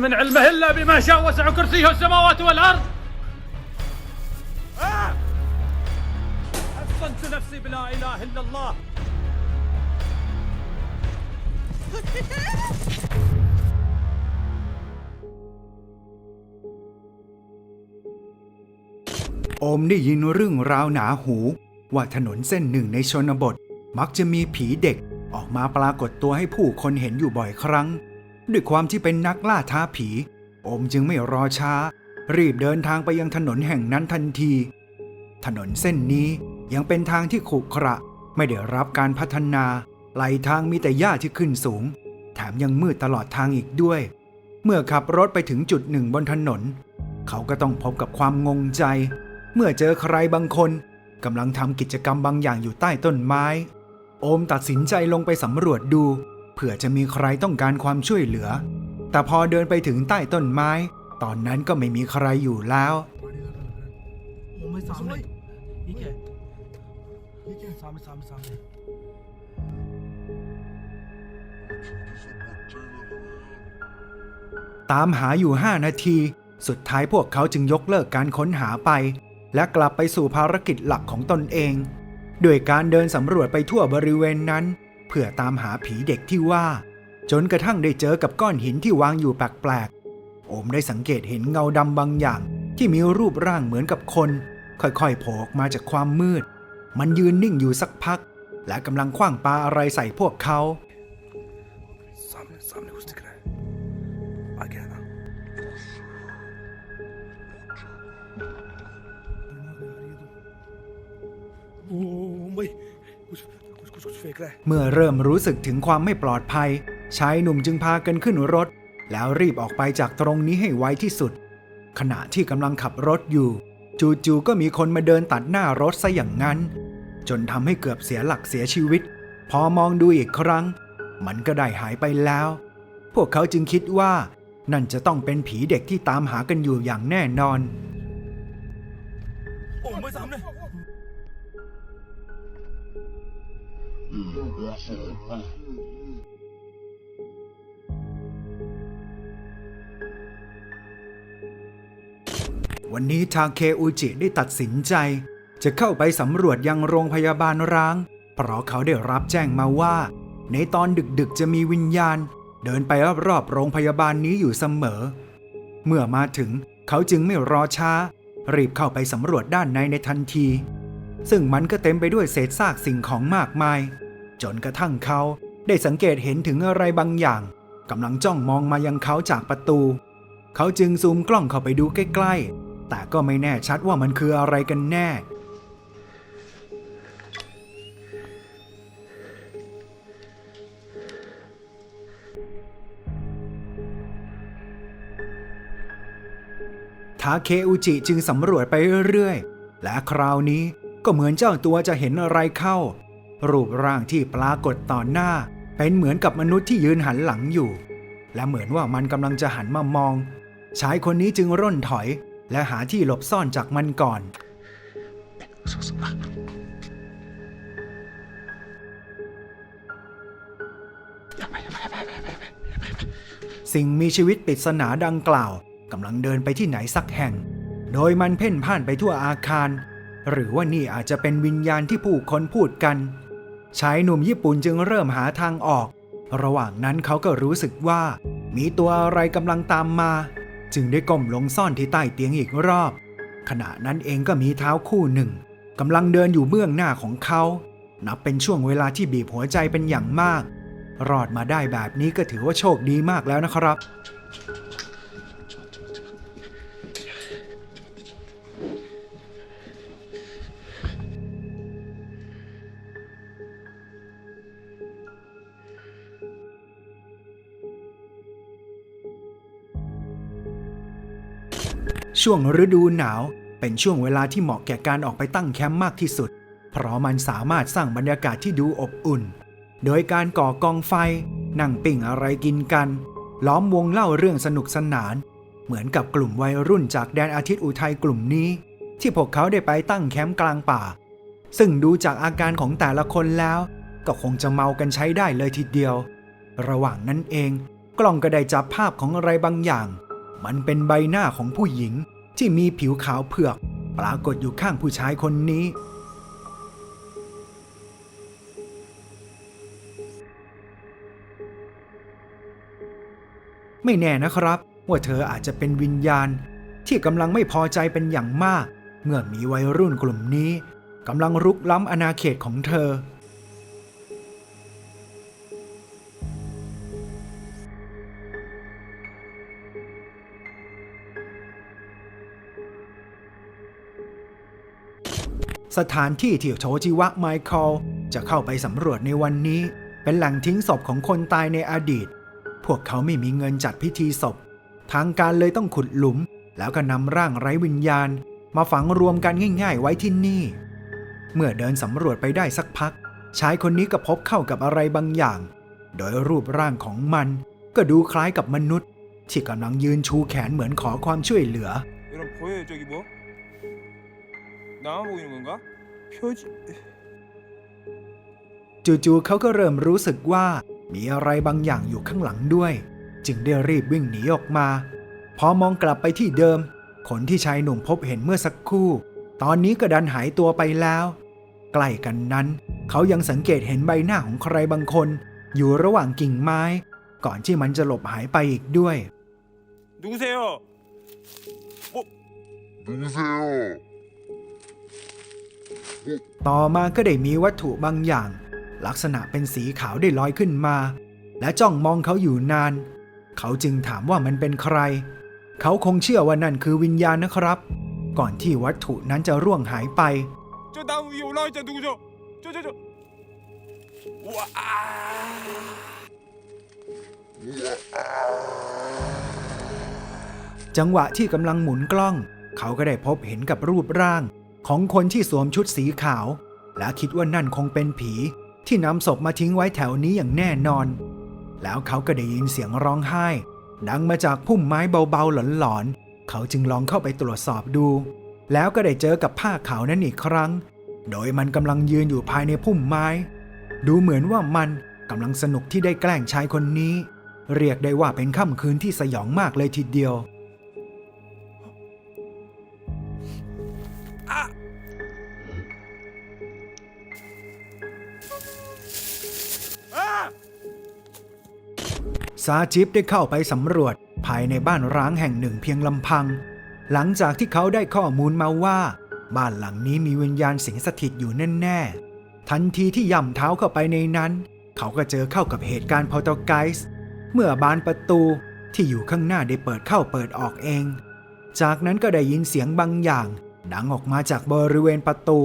من علمه إلا بما شاء وسع كرسيه السماوات والأرض آه! حصنت نفسي بلا إله إلا الله โอมได้ยินเรื่องราวหนาหู ว่าถนนเส้นหนึ่งในชนบท มักจะมีผีเด็กออกมาปรากฏตัวให้ผู้คนเห็นอยู่บ่อยครั้ง ด้วยความที่เป็นนักล่าท้าผี อมจึงไม่รอช้า รีบเดินทางไปยังถนนแห่งนั้นทันที ถนนเส้นนี้ยังเป็นทางที่ขรุขระไม่ได้รับการพัฒนาไหลทางมีแต่หญ้าที่ขึ้นสูง แถมยังมืดตลอดทางอีกด้วย เมื่อขับรถไปถึงจุดหนึ่งบนถนน เขาก็ต้องพบกับความงงใจ เมื่อเจอใครบางคนกำลังทำกิจกรรมบางอย่างอยู่ใต้ต้นไม้ โอมตัดสินใจลงไปสำรวจดู เผื่อจะมีใครต้องการความช่วยเหลือ แต่พอเดินไปถึงใต้ต้นไม้ ตอนนั้นก็ไม่มีใครอยู่แล้ว ตามหาอยู่ 5 นาที สุดท้ายพวกเขาจึงยกเลิกการค้นหาไป และกลับไปสู่ภารกิจหลักของตนเอง โดยการเดินสำรวจไปทั่วบริเวณนั้น เพื่อตามหาผีเด็กที่ว่า จนกระทั่งได้เจอกับก้อนหินที่วางอยู่แปลกๆ โอมได้สังเกตเห็นเงาดำบางอย่าง ที่มีรูปร่างเหมือนกับคน ค่อยๆโผล่ออกมาจากความมืด มันยืนนิ่งอยู่สักพัก และกำลังคว้างปาอะไรใส่พวกเขา เมื่อเริ่มรู้สึกถึงความไม่ปลอดภัย ชายหนุ่มจึงพากันขึ้นรถ แล้วรีบออกไปจากตรงนี้ให้ไวที่สุด ขณะที่กำลังขับรถอยู่ จู่ๆก็มีคนมาเดินตัดหน้ารถซะอย่างนั้น จนทำให้เกือบเสียหลักเสียชีวิต พอมองดูอีกครั้ง มันก็ได้หายไปแล้ว พวกเขาจึงคิดว่า นั่นจะต้องเป็นผีเด็กที่ตามหากันอยู่อย่างแน่นอน โอ้ไม่ซ้ำเลย วันนี้ทาเคอุจิได้ตัดสินใจ จะเข้าไปสำรวจยังโรงพยาบาลร้าง เพราะเขาได้รับแจ้งมาว่า ในตอนดึกๆจะมีวิญญาณ เดินไปรอบๆโรงพยาบาลนี้อยู่เสมอ เมื่อมาถึงเขาจึงไม่รอช้า รีบเข้าไปสำรวจด้านในในทันที ซึ่งมันก็เต็มไปด้วยเศษซากสิ่งของมากมาย จนกระทั่งเขาได้สังเกตเห็นถึงอะไรบางอย่างกำลังจ้องมองมายังเขาจากประตู เขาจึงซูมกล้องเข้าไปดูใกล้ๆ แต่ก็ไม่แน่ชัดว่ามันคืออะไรกันแน่ ทาเคอุจิจึงสำรวจไปเรื่อยๆ และคราวนี้ ก็เหมือนเจ้าตัวจะเห็นอะไรเข้า รูปร่างที่ปรากฏต่อหน้า เป็นเหมือนกับมนุษย์ที่ยืนหันหลังอยู่ และเหมือนว่ามันกำลังจะหันมามอง ชายคนนี้จึงร่นถอย และหาที่หลบซ่อนจากมันก่อน สิ่งมีชีวิตปริศนาดังกล่าวกำลังเดินไปที่ไหนสักแห่ง โดยมันเพ่นพ่านไปทั่วอาคาร หรือว่านี่อาจจะเป็นวิญญาณที่ผู้คนพูดกัน ชายหนุ่มญี่ปุ่นจึงเริ่มหาทางออก ระหว่างนั้นเขาก็รู้สึกว่า มีตัวอะไรกำลังตามมา จึงได้ก้มลงซ่อนที่ใต้เตียงอีกรอบ ขณะนั้นเองก็มีเท้าคู่หนึ่งกำลังเดินอยู่เบื้องหน้าของเขา นับเป็นช่วงเวลาที่บีบหัวใจเป็นอย่างมาก รอดมาได้แบบนี้ก็ถือว่าโชคดีมากแล้วนะครับ ช่วงฤดูหนาว เป็นช่วงเวลาที่เหมาะแก่การออกไปตั้งแคมป์มากที่สุด เพราะมันสามารถสร้างบรรยากาศที่ดูอบอุ่น โดยการก่อกองไฟ นั่งปิ้งอะไรกินกัน ล้อมวงเล่าเรื่องสนุกสนาน เหมือนกับกลุ่มวัยรุ่นจากแดนอาทิตย์อุทัยกลุ่มนี้ ที่พวกเขาได้ไปตั้งแคมป์กลางป่า ซึ่งดูจากอาการของแต่ละคนแล้ว ก็คงจะเมากันใช้ได้เลยทีเดียว ระหว่างนั้นเอง กล้องก็ได้จับภาพของอะไรบางอย่าง มันเป็นใบหน้าของผู้หญิงที่มีผิวขาวเผือก ปรากฏอยู่ข้างผู้ชายคนนี้ ไม่แน่นะครับ ว่าเธออาจจะเป็นวิญญาณ ที่กำลังไม่พอใจเป็นอย่างมาก เมื่อมีวัยรุ่นกลุ่มนี้กำลังรุกล้ำอาณาเขตของเธอ สถานที่ที่โชจิวะไมเคิลจะเข้าไปสำรวจในวันนี้ เป็นแหล่งทิ้งศพของคนตายในอดีต พวกเขาไม่มีเงินจัดพิธีศพ ทางการเลยต้องขุดหลุม แล้วก็นำร่างไร้วิญญาณ มาฝังรวมกันง่าย ๆ ไว้ที่นี่ เมื่อเดินสำรวจไปได้สักพัก ชายคนนี้ก็พบเข้ากับอะไรบางอย่าง โดยรูปร่างของมันก็ดูคล้ายกับมนุษย์ ที่กำลังยืนชูแขนเหมือนขอความช่วยเหลือ 나만 보이는 건가? 표지 จู่ๆเขาก็เริ่มรู้สึกว่ามีอะไรบางอย่างอยู่ข้างหลังด้วย จึงได้รีบวิ่งหนีออกมา พอมองกลับไปที่เดิม คนที่ชายหนุ่มพบเห็นเมื่อสักครู่ ตอนนี้ก็ดันหายตัวไปแล้ว ใกล้กันนั้น เขายังสังเกตเห็นใบหน้าของใครบางคน อยู่ระหว่างกิ่งไม้ ก่อนที่มันจะหลบหายไปอีกด้วย 누구세요? 누구세요? ต่อมาก็ได้มีวัตถุบางอย่าง ลักษณะเป็นสีขาวได้ลอยขึ้นมา และจ้องมองเขาอยู่นาน เขาจึงถามว่ามันเป็นใคร เขาคงเชื่อว่านั่นคือวิญญาณนะครับ ก่อนที่วัตถุนั้นจะร่วงหายไปจังหวะที่กำลังหมุนกล้อง เขาก็ได้พบเห็นกับรูปร่าง ของคนที่สวมชุดสีขาว และคิดว่านั่นคงเป็นผีที่นำศพมาทิ้งไว้แถวนี้อย่างแน่นอน แล้วเขาก็ได้ยินเสียงร้องไห้ ดังมาจากพุ่มไม้เบาๆหลอนๆ เขาจึงลองเข้าไปตรวจสอบดู แล้วก็ได้เจอกับผ้าขาวนั้นอีกครั้ง โดยมันกำลังยืนอยู่ภายในพุ่มไม้ ดูเหมือนว่ามันกำลังสนุกที่ได้แกล้งชายคนนี้ เรียกได้ว่าเป็นค่ำคืนที่สยองมากเลยทีเดียว ซาจิบได้เข้าไปสำรวจภายในบ้านร้างแห่งหนึ่งเพียงลำพัง หลังจากที่เขาได้ข้อมูลมาว่า บ้านหลังนี้มีวิญญาณสิงสถิตอยู่แน่ๆ ทันทีที่ย่ำเท้าเข้าไปในนั้น เขาก็เจอเข้ากับเหตุการณ์พอตไกส์เมื่อบานประตูที่อยู่ข้างหน้าได้เปิดเข้าเปิดออกเอง จากนั้นก็ได้ยินเสียงบางอย่าง ดังออกมาจากบริเวณประตู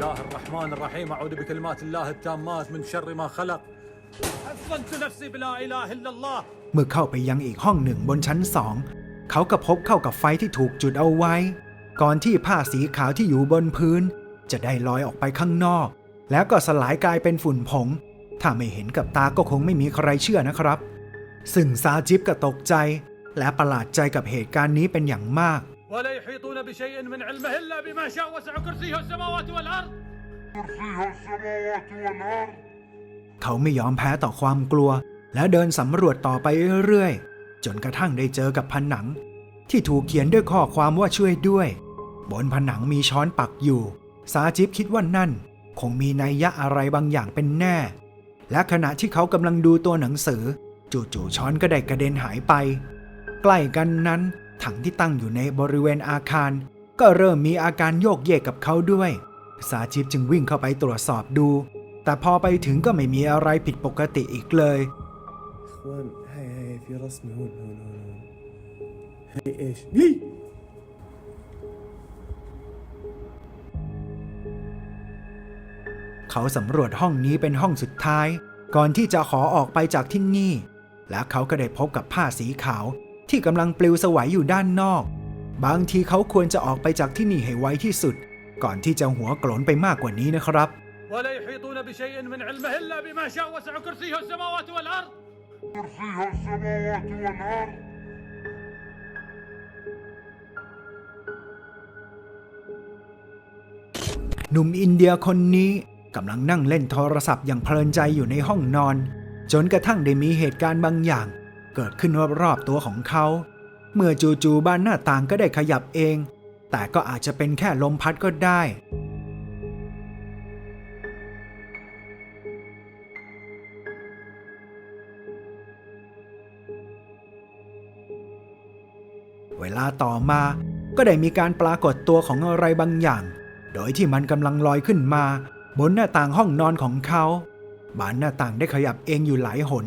الله الرحمن الرحيم أعوذ بكلمات الله التامات من شر ما خلق حصنت نفسي بلا إله إلا الله เมื่อเข้าไปยังอีกห้องหนึ่งบนชั้นสอง เขาก็พบเข้ากับไฟที่ถูกจุดเอาไว้ ก่อนที่ผ้าสีขาวที่อยู่บนพื้น จะได้ลอยออกไปข้างนอก แล้วก็สลายกลายเป็นฝุ่นผง ถ้าไม่เห็นกับตาก็คงไม่มีใครเชื่อนะครับ ซึ่งซาจิบก็ตกใจ และประหลาดใจกับเหตุการณ์นี้เป็นอย่างมาก ولا يحيطون بشيء من علمه إلا بما شاء وسع كرسيه السماوات والأرض كرسيها السماوات والأرض เขาไม่ยอมแพ้ต่อความกลัว และเดินสำรวจต่อไปเรื่อยๆ จนกระทั่งได้เจอกับผนัง ที่ถูกเขียนด้วยข้อความว่าช่วยด้วย บนผนังมีช้อนปักอยู่ ซาจิบคิดว่านั่น คงมีนัยยะอะไรบางอย่างเป็นแน่ และขณะที่เขากำลังดูตัวหนังสือ จู่ๆช้อนก็ได้กระเด็นหายไป ใกล้กันนั้น ถังที่ตั้งอยู่ในบริเวณอาคาร ก็เริ่มมีอาการโยกเยกกับเขาด้วย ซาจิบจึงวิ่งเข้าไปตรวจสอบดู แต่พอไปถึงก็ไม่มีอะไรผิดปกติอีกเลย اخوان هاي هاي في رسمة هون هون هون هون هاي ايش؟ هي เขาสำรวจห้องนี้เป็นห้องสุดท้าย ก่อนที่จะขอออกไปจากที่นี่ และเขาก็ได้พบกับผ้าสีขาว ที่กำลังปลิวสวัยอยู่ด้านนอก บางทีเขาควรจะออกไปจากที่นี่ให้ไวที่สุด ก่อนที่จะหัวโกรนไปมากกว่านี้นะครับ ولا يحيطون بشيء من علمه إلا بما شاء وسع كرسيه السماوات والأرض كرسيها السماوات والأرض หนุ่มอินเดียคนนี้ กำลังนั่งเล่นโทรศัพท์อย่างเพลินใจอยู่ในห้องนอน จนกระทั่งได้มีเหตุการณ์บางอย่าง เกิดขึ้นรอบๆตัวของเขา เมื่อจู่ๆบ้านหน้าต่างก็ได้ขยับเอง แต่ก็อาจจะเป็นแค่ลมพัดก็ได้ เวลาต่อมาก็ได้มีการปรากฏตัวของอะไรบางอย่าง โดยที่มันกำลังลอยขึ้นมา บนหน้าต่างห้องนอนของเขาบานหน้าต่างได้ขยับเองอยู่หลายหน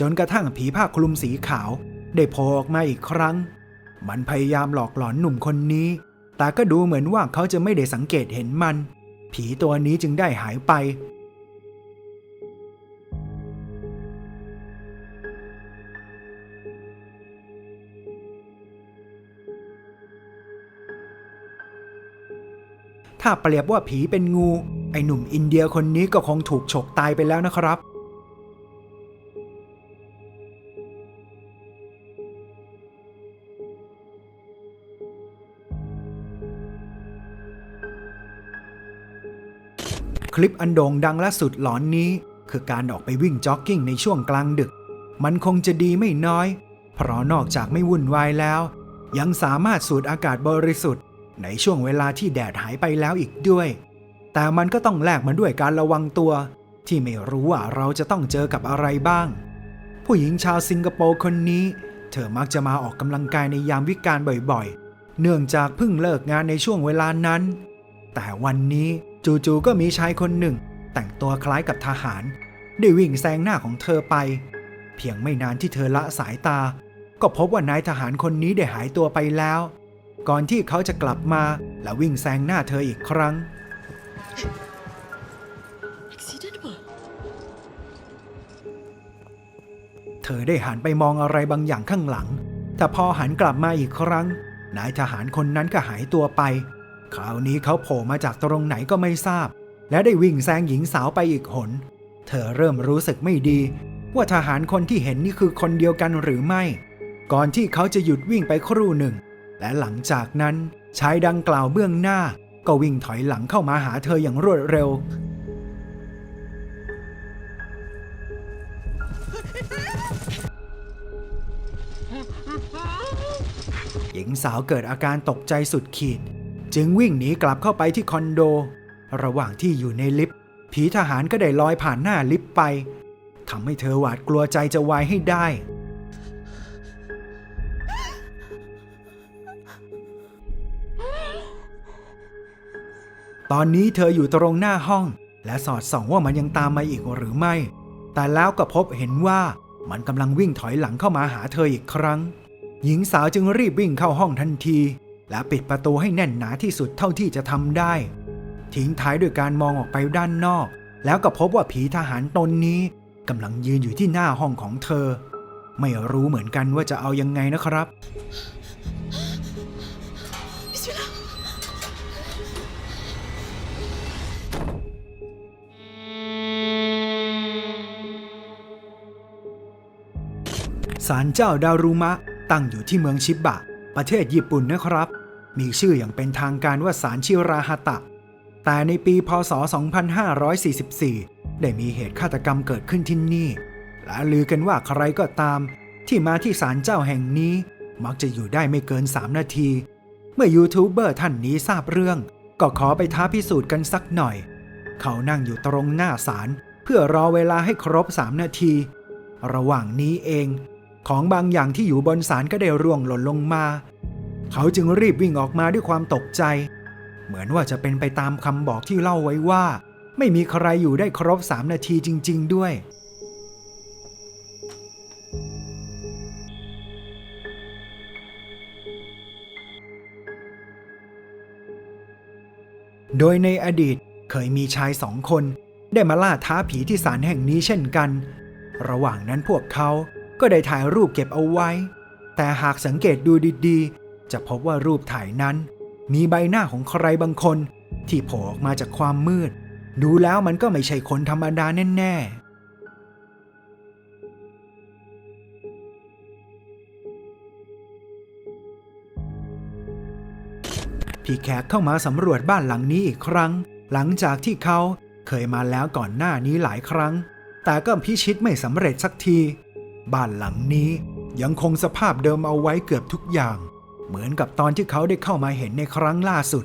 จนกระทั่งผีผ้าคลุมสีขาว ได้โผล่ออกมาอีกครั้ง มันพยายามหลอกหลอนหนุ่มคนนี้ แต่ก็ดูเหมือนว่าเขาจะไม่ได้สังเกตเห็นมัน ผีตัวนี้จึงได้หายไป ถ้าเปรียบว่าผีเป็นงู ไอหนุ่มอินเดียคนนี้ก็คงถูกฉกตายไปแล้วนะครับ ลิปอันโด่งดังและสุดหลอนนี้ คือการออกไปวิ่งจ็อกกิ้งในช่วงกลางดึก มันคงจะดีไม่น้อย เพราะนอกจากไม่วุ่นวายแล้ว ยังสามารถสูดอากาศบริสุทธิ์ ในช่วงเวลาที่แดดหายไปแล้วอีกด้วย แต่มันก็ต้องแลกมาด้วยการระวังตัว ที่ไม่รู้ว่าเราจะต้องเจอกับอะไรบ้าง ผู้หญิงชาวสิงคโปร์คนนี้ เธอมักจะมาออกกำลังกายในยามวิกาลบ่อยๆ เนื่องจากเพิ่งเลิกงานในช่วงเวลานั้น แต่วันนี้ จู่ๆก็มีชายคนหนึ่ง แต่งตัวคล้ายกับทหาร ได้วิ่งแซงหน้าของเธอไป เพียงไม่นานที่เธอละสายตา ก็พบว่านายทหารคนนี้ได้หายตัวไปแล้ว ก่อนที่เขาจะกลับมาและวิ่งแซงหน้าเธออีกครั้ง Accident เธอได้หันไปมองอะไรบางอย่างข้างหลัง แต่พอหันกลับมาอีกครั้ง นายทหารคนนั้นก็หายตัวไปค ราวนี้เขาโผล่มาจากตรงไหนก็ไม่ทราบ และได้วิ่งแซงหญิงสาวไปอีกหน เธอเริ่มรู้สึกไม่ดี ว่าทหารคนที่เห็นนี่คือคนเดียวกันหรือไม่ ก่อนที่เขาจะหยุดวิ่งไปครู่หนึ่ง และหลังจากนั้นชายดังกล่าวเบื้องหน้า ก็วิ่งถอยหลังเข้ามาหาเธออย่างรวดเร็วหญิงสาวเกิดอาการตกใจสุดขีด จึงวิ่งหนีกลับเข้าไปที่คอนโด ระหว่างที่อยู่ในลิฟต์ผีทหารก็ได้ลอยผ่านหน้าลิฟต์ไปทำให้เธอหวาดกลัวใจจะวายให้ได้ ตอนนี้เธออยู่ตรงหน้าห้อง และสอดส่องว่ามันยังตามมาอีกหรือไม่ แต่แล้วก็พบเห็นว่ามันกำลังวิ่งถอยหลังเข้ามาหาเธออีกครั้ง หญิงสาวจึงรีบวิ่งเข้าห้องทันที และปิดประตูให้แน่นหนาที่สุดเท่าที่จะทำได้ ทิ้งท้ายด้วยการมองออกไปด้านนอก แล้วก็พบว่าผีทหารตนนี้กำลังยืนอยู่ที่หน้าห้องของเธอ ไม่รู้เหมือนกันว่าจะเอายังไงนะครับศาลเจ้าดารุมะตั้งอยู่ที่เมืองชิบะ ประเทศญี่ปุ่นนะครับ มีชื่ออย่างเป็นทางการว่าศาลชิราฮาตะ แต่ในปีพศ 2544 ได้มีเหตุฆาตกรรมเกิดขึ้นที่นี่ และลือกันว่าใครก็ตาม ที่มาที่ศาลเจ้าแห่งนี้ มักจะอยู่ได้ไม่เกิน 3 นาที เมื่อยูทูบเบอร์ท่านนี้ทราบเรื่อง ก็ขอไปท้าพิสูจน์กันสักหน่อย เขานั่งอยู่ตรงหน้าศาลเพื่อรอเวลาให้ครบ 3 นาที ระหว่างนี้เอง ของบางอย่างที่อยู่บนศาลก็ได้ร่วงหล่นลงมา เขาจึงรีบวิ่งออกมาด้วยความตกใจ เหมือนว่าจะเป็นไปตามคำบอกที่เล่าไว้ว่า ไม่มีใครอยู่ได้ครบ3นาทีจริง ๆ ด้วย โดยในอดีตเคยมีชายสองคน ได้มาล่าท้าผีที่ศาลแห่งนี้เช่นกัน ระหว่างนั้นพวกเขาก็ได้ถ่ายรูปเก็บเอาไว้ แต่หากสังเกตดูดีๆ จะพบว่ารูปถ่ายนั้น มีใบหน้าของใครบางคน ที่โผล่ออกมาจากความมืด ดูแล้วมันก็ไม่ใช่คนธรรมดาแน่ๆพี่แขกเข้ามาสำรวจบ้านหลังนี้อีกครั้ง หลังจากที่เขาเคยมาแล้วก่อนหน้านี้หลายครั้ง แต่ก็พิชิตไม่สำเร็จสักที บ้านหลังนี้ยังคงสภาพเดิมเอาไว้เกือบทุกอย่าง เหมือนกับตอนที่เขาได้เข้ามาเห็นในครั้งล่าสุด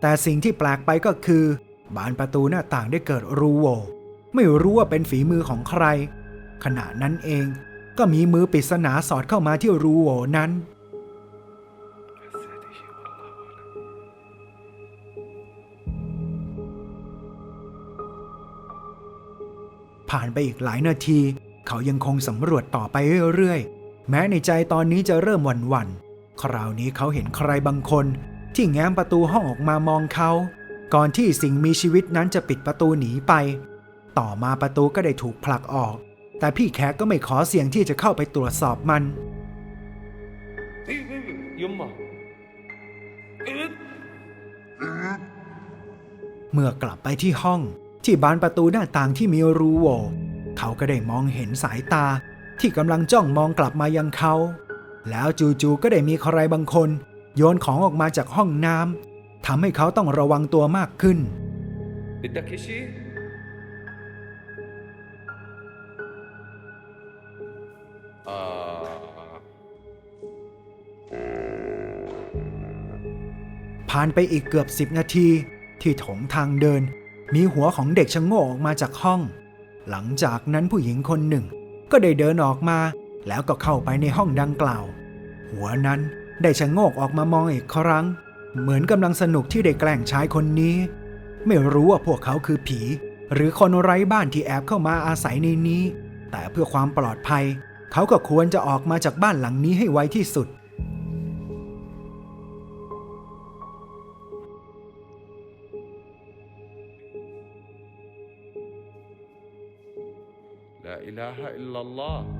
แต่สิ่งที่แปลกไปก็คือบานประตูหน้าต่างได้เกิดรูโหว่ไม่รู้ว่าเป็นฝีมือของใคร ขณะนั้นเองก็มีมือปริศนาสอดเข้ามาที่รูโหว่นั้น ผ่านไปอีกหลายนาที เขายังคงสำรวจต่อไปเรื่อยๆ แม้ในใจตอนนี้จะเริ่มหวั่นๆ คราวนี้เขาเห็นใครบางคน ที่แง้มประตูห้องออกมามองเขา ก่อนที่สิ่งมีชีวิตนั้นจะปิดประตูหนีไป ต่อมาประตูก็ได้ถูกผลักออก แต่พี่แขกก็ไม่ขอเสียงที่จะเข้าไปตรวจสอบมันเมื่อกลับไปที่ห้องที่บานประตูหน้าต่างที่มีรูโว่เขาก็ได้มองเห็นสายตาที่กำลังจ้องมองกลับมายังเขา แล้วจู่ๆก็ได้มีใครบางคน โยนของออกมาจากห้องน้ำทำให้เขาต้องระวังตัวมากขึ้นผ่านไปอีกเกือบสิบนาที ที่ถงทางเดิน มีหัวของเด็กชะโงกออกมาจากห้อง หลังจากนั้นผู้หญิงคนหนึ่ง ก็ได้เดินออกมา แล้วก็เข้าไปในห้องดังกล่าว หัวนั้นได้ชะโงกออกมามองอีกครั้ง เหมือนกำลังสนุกที่ได้แกล้งชายคนนี้ ไม่รู้ว่าพวกเขาคือผี หรือคนไร้บ้านที่แอบเข้ามาอาศัยในนี้ แต่เพื่อความปลอดภัย เขาก็ควรจะออกมาจากบ้านหลังนี้ให้ไวที่สุดละอิลาฮะอิลลัลลอฮ์